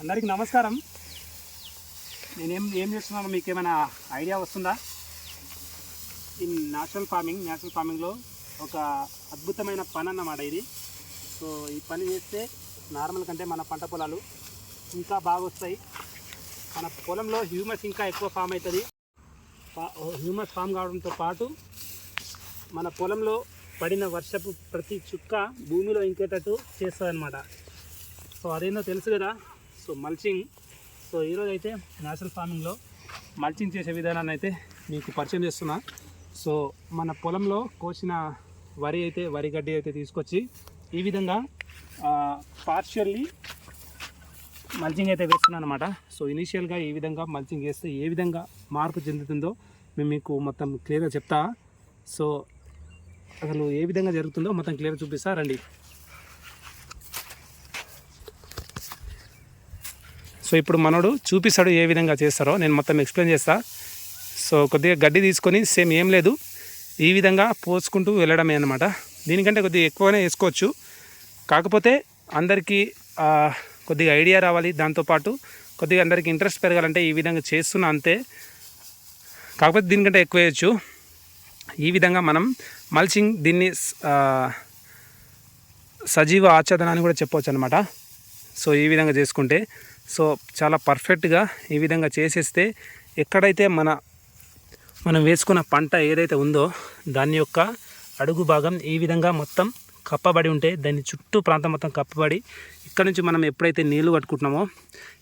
అందరికీ నమస్కారం. నేనేం ఏం చేస్తున్నాను మీకు ఏమైనా ఐడియా వస్తుందా? ఈ న్యాచురల్ ఫార్మింగ్ న్యాచురల్ ఫార్మింగ్లో ఒక అద్భుతమైన పని అన్నమాట ఇది. సో ఈ పని చేస్తే నార్మల్ కంటే మన పంట పొలాలు ఇంకా బాగా వస్తాయి మన పొలంలో హ్యూమస్ ఇంకా ఎక్కువ ఫామ్ అవుతుంది. హ్యూమస్ ఫామ్ కావడంతో పాటు మన పొలంలో పడిన వర్షపు ప్రతి చుక్క భూమిలో ఇంకేటట్టు చేస్తుంది అనమాట సో అదేందో తెలుసు కదా? So mulching. సో ఈరోజు అయితే న్యాచురల్ ఫార్మింగ్లో మల్చింగ్ చేసే విధానాన్ని అయితే మీకు పరిచయం చేస్తున్నా. సో మన పొలంలో కోసిన వరి అయితే వరి గడ్డి అయితే తీసుకొచ్చి ఈ విధంగా పార్షియల్లీ మల్చింగ్ అయితే వేస్తున్నాను అనమాట సో ఇనీషియల్గా ఈ విధంగా మల్చింగ్ చేస్తే ఏ విధంగా మార్పు చెందుతుందో మేము మీకు మొత్తం క్లియర్గా చెప్తా. సో అసలు ఏ విధంగా జరుగుతుందో మొత్తం క్లియర్గా చూపిస్తా. రండి. సో ఇప్పుడు మనోడు చూపిస్తాడు ఏ విధంగా చేస్తారో. నేను మొత్తం ఎక్స్ప్లెయిన్ చేస్తా. సో కొద్దిగా గడ్డి తీసుకొని సేమ్ ఏం లేదు. ఈ విధంగా పోసుకుంటూ వెళ్ళడమే అనమాట దీనికంటే కొద్దిగా ఎక్కువనే వేసుకోవచ్చు. కాకపోతే అందరికీ కొద్దిగా ఐడియా రావాలి. దాంతోపాటు కొద్దిగా అందరికీ ఇంట్రెస్ట్ పెరగాలంటే ఈ విధంగా చేస్తున్నా అంతే. కాకపోతే దీనికంటే ఎక్కువ వేయచ్చు. ఈ విధంగా మనం మల్చింగ్ దీన్ని సజీవ ఆచ్ఛాదన అని కూడా చెప్పవచ్చు అనమాట సో ఈ విధంగా చేసుకుంటే సో చాలా పర్ఫెక్ట్గా ఈ విధంగా చేసేస్తే ఎక్కడైతే మన మనం వేసుకున్న పంట ఏదైతే ఉందో దాని యొక్క అడుగు భాగం ఈ విధంగా మొత్తం కప్పబడి ఉంటే దాని చుట్టూ ప్రాంతం మొత్తం కప్పబడి ఇక్కడ నుంచి మనం ఎప్పుడైతే నీళ్ళు కట్టుకుంటున్నామో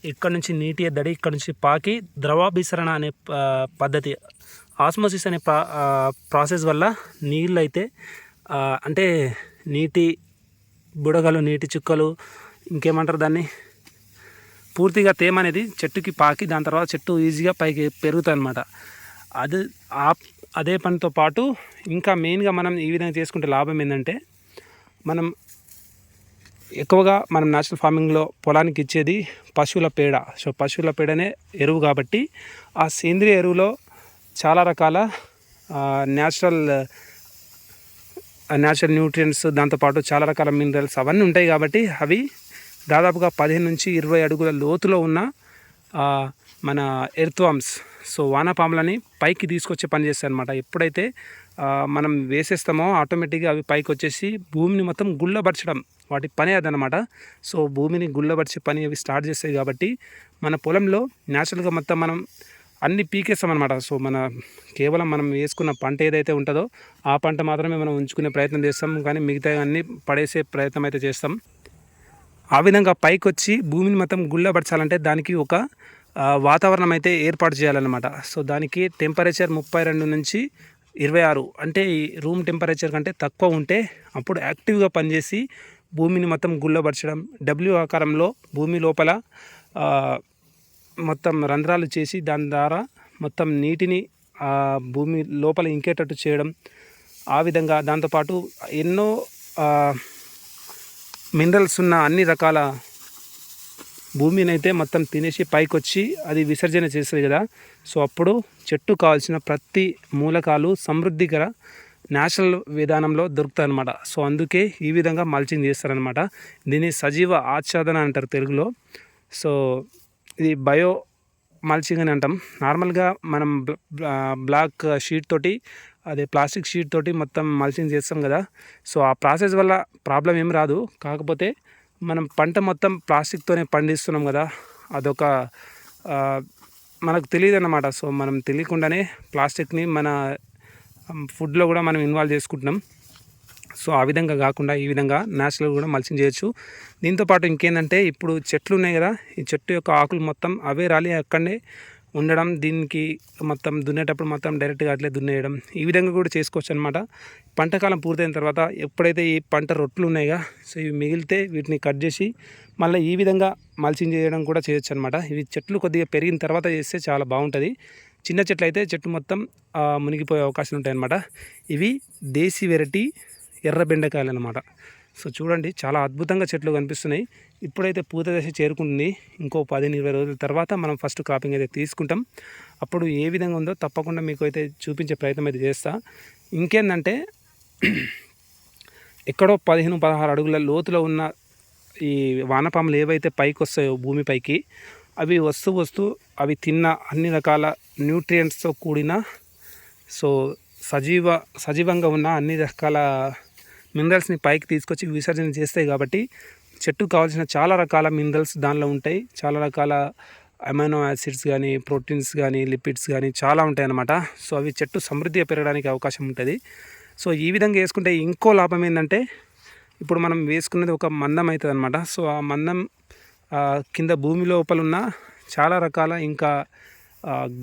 ఇక్కడ నుంచి నీటి ఎద్దడి ఇక్కడ నుంచి పాకి ద్రవాభిసరణ అనే పద్ధతి ఆస్మోసిస్ అనే ప్రాసెస్ వల్ల నీళ్ళు అయితే అంటే నీటి బుడగలు నీటి చుక్కలు ఇంకేమంటారు దాన్ని? పూర్తిగా తేమ అనేది చెట్టుకి పాకి దాని తర్వాత చెట్టు ఈజీగా పైకి పెరుగుతుంది అనమాట అది ఆ అదే పనితో పాటు ఇంకా మెయిన్గా మనం ఈ విధంగా చేసుకుంటే లాభం ఏంటంటే మనం ఎక్కువగా మనం న్యాచురల్ ఫార్మింగ్లో పొలానికి ఇచ్చేది పశువుల పేడ. సో పశువుల పేడనే ఎరువు కాబట్టి ఆ సేంద్రియ ఎరువులో చాలా రకాల న్యాచురల్ న్యాచురల్ న్యూట్రియంట్స్ దాంతోపాటు చాలా రకాల మినరల్స్ అవన్నీ ఉంటాయి కాబట్టి అవి దాదాపుగా పదిహేను నుంచి ఇరవై అడుగుల లోతులో ఉన్న మన ఎర్త్వామ్స్ సో వానపాములని పైకి తీసుకొచ్చే పని చేస్తాయి అనమాట ఎప్పుడైతే మనం వేసేస్తామో ఆటోమేటిక్గా అవి పైకి వచ్చేసి భూమిని మొత్తం గుళ్ళబరచడం వాటి పని అదనమాట సో భూమిని గుళ్ళబరిచే పని అవి స్టార్ట్ చేస్తాయి కాబట్టి మన పొలంలో న్యాచురల్గా మొత్తం మనం అన్ని పీకేస్తాం అనమాట సో మన కేవలం మనం వేసుకున్న పంట ఏదైతే ఉంటుందో ఆ పంట మాత్రమే మనం ఉంచుకునే ప్రయత్నం చేస్తాం కానీ మిగతా అన్నీ పడేసే ప్రయత్నం అయితే చేస్తాం. ఆ విధంగా పైకి వచ్చి భూమిని మొత్తం గుళ్ళబరచాలంటే దానికి ఒక వాతావరణం అయితే ఏర్పాటు చేయాలన్నమాట. సో దానికి టెంపరేచర్ ముప్పై రెండు నుంచి ఇరవై ఆరు అంటే ఈ రూమ్ టెంపరేచర్ కంటే తక్కువ ఉంటే అప్పుడు యాక్టివ్గా పనిచేసి భూమిని మొత్తం గుళ్ళబరచడం డబ్ల్యూ ఆకారంలో భూమి లోపల మొత్తం రంధ్రాలు చేసి దాని ద్వారా మొత్తం నీటిని భూమి లోపల ఇంకేటట్టు చేయడం ఆ విధంగా దాంతోపాటు ఎన్నో మినరల్స్ ఉన్న అన్ని రకాల భూమిని అయితే మొత్తం తినేసి పైకి వచ్చి అది విసర్జన చేస్తుంది కదా. సో అప్పుడు చెట్టు కావాల్సిన ప్రతి మూలకాలు సమృద్ధికర నేచురల్ విధానంలో దొరుకుతాయి అనమాట సో అందుకే ఈ విధంగా మల్చింగ్ చేస్తారనమాట దీన్ని సజీవ ఆచ్ఛాదన అంటారు తెలుగులో. సో ఇది బయో మల్చింగ్ అని అంటాం. నార్మల్గా మనం బ్లాక్ షీట్ తోటి అదే ప్లాస్టిక్ షీట్ తోటి మొత్తం మల్చింగ్ చేస్తాం కదా. సో ఆ ప్రాసెస్ వల్ల ప్రాబ్లం ఏం రాదు. కాకపోతే మనం పంట మొత్తం ప్లాస్టిక్తోనే పండిస్తున్నాం కదా. అదొక మనకు తెలియదు అన్నమాట సో మనం తెలియకుండానే ప్లాస్టిక్ని మన ఫుడ్లో కూడా మనం ఇన్వాల్వ్ చేసుకుంటున్నాం. సో ఆ విధంగా కాకుండా ఈ విధంగా న్యాచురల్ కూడా మల్చింగ్ చేయొచ్చు. దీంతోపాటు ఇంకేంటంటే ఇప్పుడు చెట్లు ఉన్నాయి కదా ఈ చెట్టు యొక్క ఆకులు మొత్తం అవే రాలి అక్కడనే ఉండడం దీనికి మొత్తం దున్నేటప్పుడు మొత్తం డైరెక్ట్గా అట్లే దున్నేయడం ఈ విధంగా కూడా చేసుకోవచ్చు అనమాట పంటకాలం పూర్తయిన తర్వాత ఎప్పుడైతే ఈ పంట రొట్లు ఉన్నాయిగా సో ఇవి మిగిలితే వీటిని కట్ చేసి మళ్ళీ ఈ విధంగా మల్చింగ్ చేయడం కూడా చేయొచ్చు అనమాట ఇవి చెట్లు కొద్దిగా పెరిగిన తర్వాత చేస్తే చాలా బాగుంటుంది. చిన్న చెట్లు అయితే చెట్టు మొత్తం మునిగిపోయే అవకాశాలు ఉంటాయి అన్నమాట ఇవి దేశీ వెరైటీ ఎర్ర బెండకాయలు అనమాట సో చూడండి చాలా అద్భుతంగా చెట్లు కనిపిస్తున్నాయి. ఇప్పుడైతే పూత దశ చేరుకుంటుంది. ఇంకో పదిహేను ఇరవై రోజుల తర్వాత మనం ఫస్ట్ క్రాపింగ్ అయితే తీసుకుంటాం. అప్పుడు ఏ విధంగా ఉందో తప్పకుండా మీకు అయితే చూపించే ప్రయత్నం అయితే చేస్తా. ఇంకేందంటే ఎక్కడో పదిహేను పదహారు అడుగుల లోతులో ఉన్న ఈ వానపాములు ఏవైతే పైకి వస్తాయో భూమిపైకి అవి వస్తూ వస్తూ అవి తిన్న అన్ని రకాల న్యూట్రియంట్స్తో కూడిన సో సజీవ సజీవంగా ఉన్న అన్ని రకాల మినరల్స్ని పైకి తీసుకొచ్చి విసర్జన చేస్తాయి కాబట్టి చెట్టుకు కావాల్సిన చాలా రకాల మినరల్స్ దానిలో ఉంటాయి. చాలా రకాల అమైనో యాసిడ్స్ కానీ ప్రోటీన్స్ కానీ లిపిడ్స్ కానీ చాలా ఉంటాయి అన్నమాట సో అవి చెట్టు సమృద్ధిగా పెరగడానికి అవకాశం ఉంటుంది. సో ఈ విధంగా వేసుకుంటే ఇంకో లాభం ఏంటంటే ఇప్పుడు మనం వేసుకున్నది ఒక మందం అవుతుంది అనమాట సో ఆ మందం కింద భూమి లోపల ఉన్న చాలా రకాల ఇంకా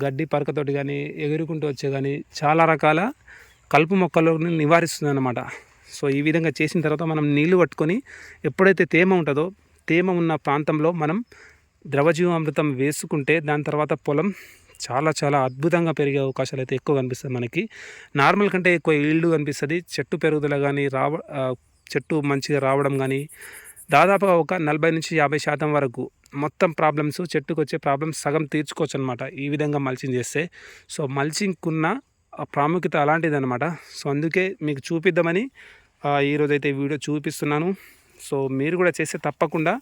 గడ్డి పరకతోటి కానీ ఎగురుకుంటూ వచ్చే కానీ చాలా రకాల కలుపు మొక్కలను నివారిస్తుంది అనమాట సో ఈ విధంగా చేసిన తర్వాత మనం నీళ్ళు పట్టుకొని ఎప్పుడైతే తేమ ఉంటుందో తేమ ఉన్న ప్రాంతంలో మనం ద్రవజీవామృతం వేసుకుంటే దాని తర్వాత పొలం చాలా చాలా అద్భుతంగా పెరిగే అవకాశాలు అయితే ఎక్కువ కనిపిస్తుంది మనకి. నార్మల్ కంటే ఎక్కువ ఈల్డ్ కనిపిస్తుంది. చెట్టు పెరుగుదల కానీ రావ చెట్టు మంచిగా రావడం కానీ దాదాపుగా ఒక నలభై నుంచి యాభై శాతం వరకు మొత్తం ప్రాబ్లమ్స్ చెట్టుకు వచ్చే ప్రాబ్లమ్స్ సగం తీర్చుకోవచ్చు అనమాట ఈ విధంగా మల్చింగ్ చేస్తే. సో మల్చింగ్కున్న ప్రాముఖ్యత అలాంటిది అనమాట సో అందుకే మీకు చూపిద్దామని ఈరోజైతే వీడియో చూపిస్తున్నాను. సో మీరు కూడా చేస్తే తప్పకుండా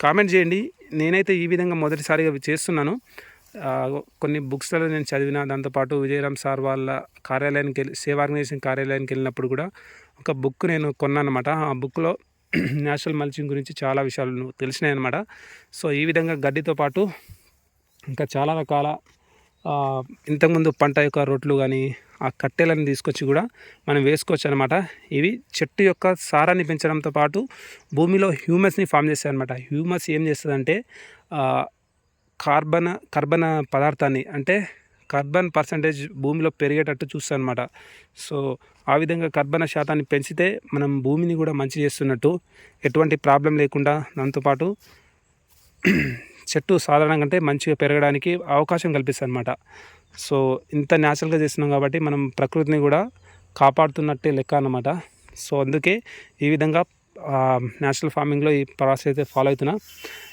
కామెంట్ చేయండి. నేనైతే ఈ విధంగా మొదటిసారిగా చేస్తున్నాను. కొన్ని బుక్స్లలో నేను చదివిన దాంతోపాటు విజయరామ్ సార్ వాళ్ళ కార్యాలయానికి వెళ్ళి సేవ ఆర్గనైజేషన్ కార్యాలయానికి వెళ్ళినప్పుడు కూడా ఒక బుక్ నేను కొన్నాను అనమాట ఆ బుక్లో నేషనల్ మల్చింగ్ గురించి చాలా విషయాలు తెలిసినాయి అనమాట సో ఈ విధంగా గడ్డితో పాటు ఇంకా చాలా రకాల ఇంతకుముందు పంట యొక్క రొట్లు కానీ ఆ కట్టెలను తీసుకొచ్చి కూడా మనం వేసుకోవచ్చు అనమాట ఇవి చెట్టు యొక్క సారాన్ని పెంచడంతో పాటు భూమిలో హ్యూమస్ని ఫామ్ చేస్తాయి అనమాట హ్యూమస్ ఏం చేస్తుందంటే ఆ, కార్బన్ పదార్థాన్ని అంటే కార్బన్ పర్సంటేజ్ భూమిలో పెరిగేటట్టు చూస్తాను అనమాట సో ఆ విధంగా కర్బన శాతాన్ని పెంచితే మనం భూమిని కూడా మంచి చేస్తున్నట్టు ఎటువంటి ప్రాబ్లం లేకుండా దాంతోపాటు చెట్టు సాధారణంగా అంటే మంచిగా పెరగడానికి అవకాశం కల్పిస్తుంది అనమాట సో ఇంత న్యాచురల్గా చేస్తున్నాం కాబట్టి మనం ప్రకృతిని కూడా కాపాడుతున్నట్టే లెక్క అన్నమాట. సో అందుకే ఈ విధంగా నేచురల్ ఫార్మింగ్లో ఈ ప్రాసెస్ అయితే ఫాలో అవుతున్నా.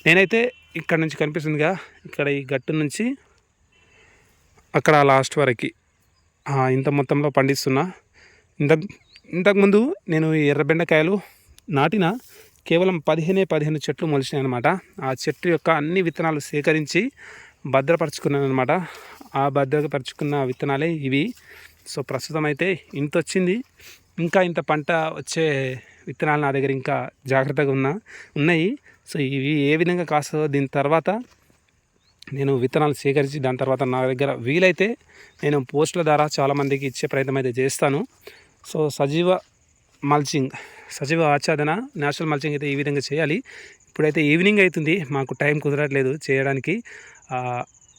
నేనైతే ఇక్కడ నుంచి కనిపిస్తుందిగా ఇక్కడ ఈ గట్టు నుంచి అక్కడ లాస్ట్ వరకు ఇంత మొత్తంలో పండిస్తున్నా. ఇంత ఇంతకుముందు నేను ఈ ఎర్ర బెండకాయలు నాటిన కేవలం పదిహేనే పదిహేను చెట్లు మొలిచినాయి అనమాట ఆ చెట్టు యొక్క అన్ని విత్తనాలు సేకరించి భద్రపరచుకున్నాను అనమాట ఆ భద్రపరచుకున్న విత్తనాలే ఇవి. సో ప్రస్తుతం అయితే ఇంత వచ్చింది ఇంకా ఇంత పంట వచ్చే విత్తనాలు నా దగ్గర ఇంకా జాగ్రత్తగా ఉన్న ఉన్నాయి. సో ఇవి ఏ విధంగా కాస్తుందో దీని తర్వాత నేను విత్తనాలు సేకరించి దాని తర్వాత నా దగ్గర వీలైతే నేను పోస్టుల ద్వారా చాలామందికి ఇచ్చే ప్రయత్నం అయితే చేస్తాను. సో సజీవ మల్చింగ్ సజీవ ఆచ్ఛాదన నేచురల్ మల్చింగ్ అయితే ఈ విధంగా చేయాలి. ఇప్పుడైతే ఈవినింగ్ అవుతుంది మాకు టైం కుదరట్లేదు చేయడానికి.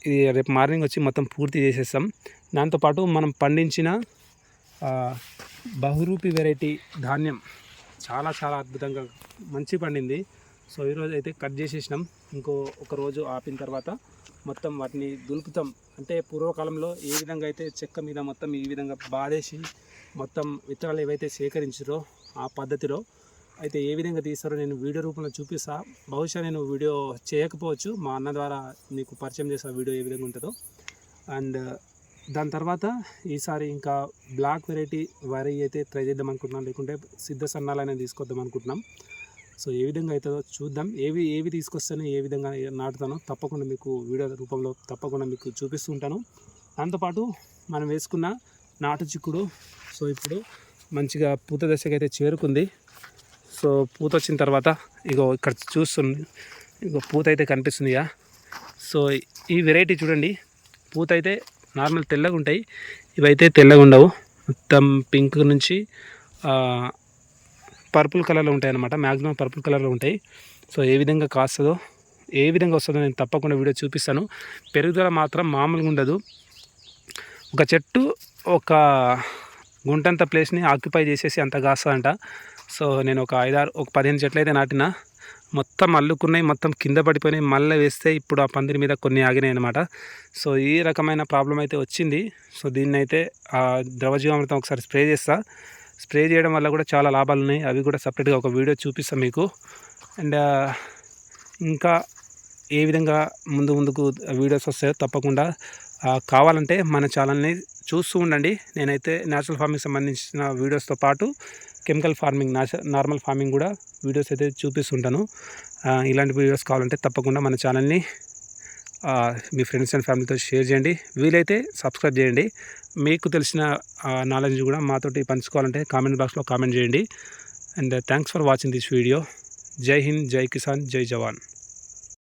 ఇది రేపు మార్నింగ్ వచ్చి మొత్తం పూర్తి చేసేస్తాం. దాంతోపాటు మనం పండించిన బహురూపి వెరైటీ ధాన్యం చాలా చాలా అద్భుతంగా మంచి పండింది. సో ఈరోజు అయితే కట్ చేసేసినాం. ఇంకో ఒక రోజు ఆపిన తర్వాత మొత్తం వాటిని దులుపుతాం. అంటే పూర్వకాలంలో ఏ విధంగా అయితే చెక్క మీద మొత్తం ఈ విధంగా బాధేసి మొత్తం విత్తనాలు ఏవైతే సేకరించారో ఆ పద్ధతిలో అయితే ఏ విధంగా తీస్తారో నేను వీడియో రూపంలో చూపిస్తా. బహుశా నేను వీడియో చేయకపోవచ్చు. మా అన్న ద్వారా మీకు పరిచయం చేసే వీడియో ఏ విధంగా ఉంటుందో. అండ్ దాని తర్వాత ఈసారి ఇంకా బ్లాక్ వెరైటీ వరి అయితే ట్రై చేద్దాం అనుకుంటున్నాం. లేకుంటే సిద్ధ సన్నాలనే తీసుకొద్దాం అనుకుంటున్నాం. సో ఏ విధంగా అవుతుందో చూద్దాం. ఏవి ఏవి తీసుకొస్తానో ఏ విధంగా నాటుతానో తప్పకుండా మీకు వీడియో రూపంలో తప్పకుండా మీకు చూపిస్తుంటాను దాంతోపాటు మనం వేసుకున్న నాటు చిక్కుడు. సో ఇప్పుడు మంచిగా పూత దశకి అయితే చేరుకుంది సో పూత వచ్చిన తర్వాత ఇగో ఇక్కడ చూస్తుంది. ఇగో పూత అయితే కనిపిస్తుందిగా సో ఈ వెరైటీ చూడండి. పూత అయితే నార్మల్ తెల్లగా ఉంటాయి ఇవైతే తెల్లగా ఉండవు మొత్తం పింక్ నుంచి పర్పుల్ కలర్లో ఉంటాయి అన్నమాట మ్యాక్సిమం పర్పుల్ కలర్లో ఉంటాయి. సో ఏ విధంగా కాస్తుందో ఏ విధంగా వస్తుందో నేను తప్పకుండా వీడియో చూపిస్తాను. పెరుగుదల మాత్రం మామూలుగా ఉండదు ఒక చెట్టు ఒక గుంటంత ప్లేస్ని ఆక్యుపై చేసేసి అంత కాస్తుందంట. సో నేను ఒక ఐదారు ఒక పదిహేను చెట్లు అయితే నాటిన. మొత్తం అల్లుకున్నాయి మొత్తం కింద పడిపోయినాయి. మళ్ళీ వేస్తే ఇప్పుడు ఆ పందిరి మీద కొన్ని ఆగినాయి అనమాట సో ఈ రకమైన ప్రాబ్లం అయితే వచ్చింది. సో దీన్ని అయితే ఆ ద్రవజీవామృతం ఒకసారి స్ప్రే చేస్తా. స్ప్రే చేయడం వల్ల కూడా చాలా లాభాలు ఉన్నాయి. అవి కూడా సపరేట్గా ఒక వీడియో చూపిస్తాను మీకు. అండ్ ఇంకా ఏ విధంగా ముందు ముందుకు వీడియోస్ వస్తాయో తప్పకుండా కావాలంటే మన ఛానల్ని చూస్తూ ఉండండి. నేనైతే న్యాచురల్ ఫార్మింగ్ సంబంధించిన వీడియోస్తో పాటు కెమికల్ ఫార్మింగ్ నార్మల్ ఫార్మింగ్ కూడా వీడియోస్ అయితే చూపిస్తుంటాను. ఇలాంటి వీడియోస్ కావాలంటే తప్పకుండా మన ఛానల్ని మీ ఫ్రెండ్స్ అండ్ ఫ్యామిలీతో షేర్ చేయండి. వీలైతే సబ్స్క్రైబ్ చేయండి. మీకు తెలిసిన నాలెడ్జ్ కూడా మాతోటి పంచుకోవాలంటే కామెంట్ బాక్స్లో కామెంట్ చేయండి. And thanks for watching this video. జై హింద్ జై కిసాన్ జై జవాన్.